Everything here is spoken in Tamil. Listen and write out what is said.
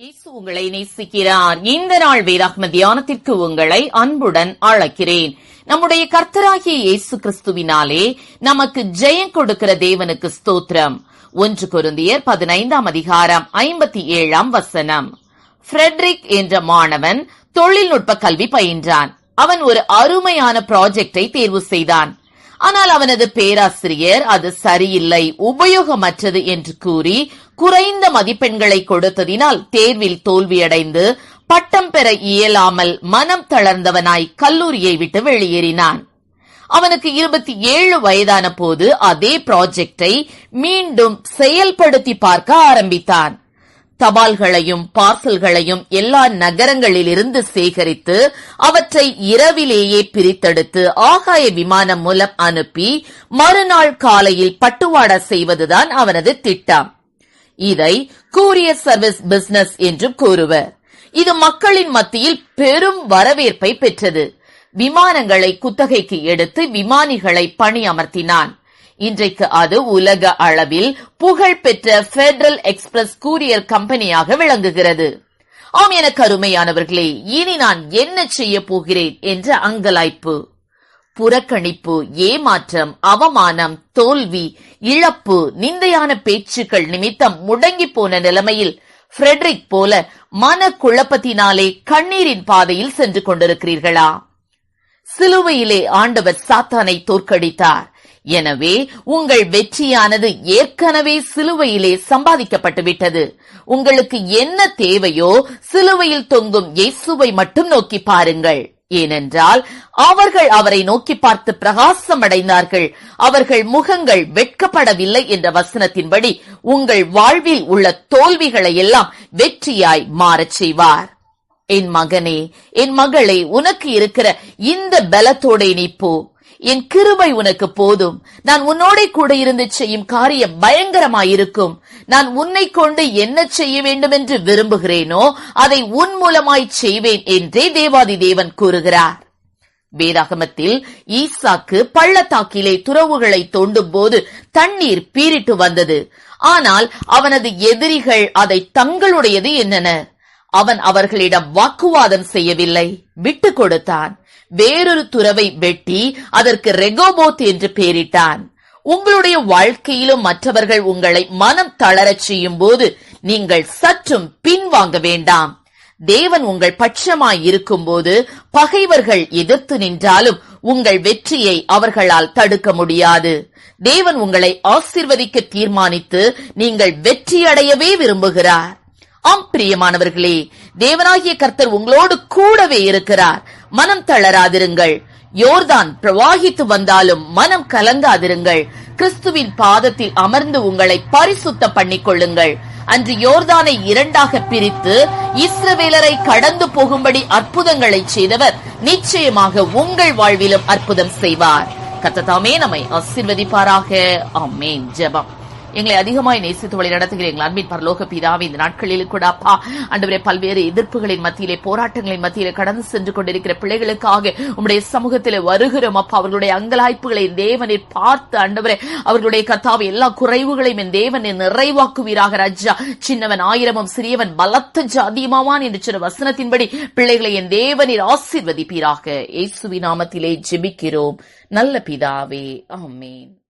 இயேசு உங்களை நேசிக்கிறார். இந்த நாள் வேதாகம தியானத்திற்கு உங்களை அன்புடன் அழைக்கிறேன். நம்முடைய கர்த்தராகிய இயேசு கிறிஸ்துவினாலே நமக்கு ஜெயம் கொடுக்கிற தேவனுக்கு ஸ்தோத்திரம். ஒன்று குருந்தியர் பதினைந்தாம் அதிகாரம் ஐம்பத்தி ஏழாம் வசனம். ஃப்ரெட்ரிக் என்ற மாணவன் தொழில்நுட்ப கல்வி பயின்றான். அவன் ஒரு அருமையான ப்ராஜெக்டை தேர்வு செய்தான். ஆனால் அவனது பேராசிரியர் அது சரியில்லை உபயோகமற்றது என்று கூறி குறைந்த மதிப்பெண்களை கொடுத்ததினால் தேர்வில் தோல்வியடைந்து பட்டம் பெற இயலாமல் மனம் தளர்ந்தவனாய் கல்லூரியை விட்டு வெளியேறினான். அவனுக்கு இருபத்தி ஏழு வயதான போது அதே ப்ராஜெக்டை மீண்டும் செயல்படுத்தி பார்க்க ஆரம்பித்தான். தபால்களையும் பார்சல்களையும் எல்லா நகரங்களிலிருந்து சேகரித்து அவற்றை இரவிலேயே பிரித்தெடுத்து ஆகாய விமானம் மூலம் அனுப்பி மறுநாள் காலையில் பட்டுவாடா செய்வதுதான் அவனது திட்டம். இதை கூரியர் சர்வீஸ் பிசினஸ் என்று கூறுவர். இது மக்களின் மத்தியில் பெரும் வரவேற்பை பெற்றது. விமானங்களை குத்தகைக்கு எடுத்து விமானிகளை பணி அமர்த்தினான் இன்றைக்கு அது உலக அளவில் புகழ்பெற்ற பெடரல் எக்ஸ்பிரஸ் கூரியர் கம்பெனியாக விளங்குகிறது. ஆம் எனக்கு அருமையானவர்களே இனி நான் என்ன செய்ய போகிறேன் என்ற அங்கலாய்ப்பு. புறக்கணிப்பு ஏமாற்றம் அவமானம் தோல்வி இழப்பு நிந்தையான பேச்சுக்கள் நிமித்தம் முடங்கி போன நிலைமையில் ஃப்ரெட்ரிக் போல மன குழப்பத்தினாலே கண்ணீரின் பாதையில் சென்று கொண்டிருக்கிறீர்களா? சிலுவையிலே ஆண்டவர் சாத்தானை தோற்கடித்தார். எனவே உங்கள் வெற்றியானது ஏற்கனவே சிலுவையிலே சம்பாதிக்கப்பட்டு விட்டது. உங்களுக்கு என்ன தேவையோ சிலுவையில் தொங்கும் இயேசுவை மட்டும் நோக்கி பாருங்கள். ஏனென்றால் அவர்கள் அவரை நோக்கி பார்த்து பிரகாசம் அடைந்தார்கள் அவர்கள் முகங்கள் வெட்கப்படவில்லை என்ற வசனத்தின்படி உங்கள் வாழ்வில் உள்ள தோல்விகளை எல்லாம் வெற்றியாய் மாறச் செய்வார். என் மகனே என் மகளே உனக்கு இருக்கிற இந்த பலத்தோட நீ போ. என் கிருபை உனக்கு போதும். நான் உன்னோட கூட இருந்து செய்யும் காரியம் பயங்கரமாயிருக்கும். நான் உன்னை கொண்டு என்ன செய்ய வேண்டும் என்று விரும்புகிறேனோ அதை உன் மூலமாய் செய்வேன் என்றே தேவாதி தேவன் கூறுகிறார். வேதாகமத்தில் ஈசாக்கு பள்ளத்தாக்கிலே துறவுகளை தோண்டும் போது தண்ணீர் பீரிட்டு வந்தது. ஆனால் அவனது எதிரிகள் அதை தங்களுடையது என்னென்ன? அவன் அவர்களிடம் வாக்குவாதம் செய்யவில்லை. விட்டு கொடுத்தான். வேறொரு துறவை வெட்டி அதற்கு ரெகோபோத் என்று பெயரிட்டான். உங்களுடைய வாழ்க்கையிலும் மற்றவர்கள் உங்களை மனம் தளரச் செய்யும் போது நீங்கள் சற்றும் பின்வாங்க வேண்டாம். தேவன் உங்கள் பட்சமாய் இருக்கும்போது பகைவர்கள் எதிர்த்து நின்றாலும் உங்கள் வெற்றியை அவர்களால் தடுக்க முடியாது. தேவன் உங்களை ஆசிர்வதிக்க தீர்மானித்து நீங்கள் வெற்றியடையவே விரும்புகிறார். ஆம் பிரியமானவர்களே தேவனாகிய கர்த்தர் உங்களோடு கூடவே இருக்கிறார். மனம் தளராதிருங்கள். யோர்தான் பிரவாகித்து வந்தாலும் மனம் கலங்காதிருங்கள். கிறிஸ்துவின் பாதத்தில் அமர்ந்து உங்களை பரிசுத்த பண்ணிக் கொள்ளுங்கள் அன்று யோர்தானை இரண்டாக பிரித்து இஸ்ரவேலரை கடந்து போகும்படி அற்புதங்களை செய்தவர் நிச்சயமாக உங்கள் வாழ்விலும் அற்புதம் செய்வார். கத்ததாமே நம்மை ஆசிர்வதிப்பாராக. ஆமேன். ஜெபம். எங்களை அதிகமாய் நேசித்து வழி நடத்துகிற எங்கள் அன்பின் பரலோக பிதாவே இந்த நாட்களில் கூட அப்பா அன்றுவரே பல்வேறு எதிர்ப்புகளின் மத்தியிலே போராட்டங்களின் மத்தியிலே கடந்து சென்று கொண்டிருக்கிற பிள்ளைகளுக்காக உங்களுடைய சமூகத்தில் வருகிறோம் அப்பா. அவர்களுடைய அங்கலாய்ப்புகளை தேவனை பார்த்து அண்டவரே அவர்களுடைய கத்தாவை எல்லா குறைவுகளையும் என் தேவனை நிறைவாக்குவீராக ராஜா. சின்னவன் ஆயிரமும் சிறியவன் பலத்த ஜாதியமாவான் என்று சொன்ன வசனத்தின்படி பிள்ளைகளை என் தேவனில் ஆசிர்வதிப்பீராக. இயேசுவி நாமத்திலே ஜெபிக்கிறோம். நல்ல பிதாவே ஆமேன்.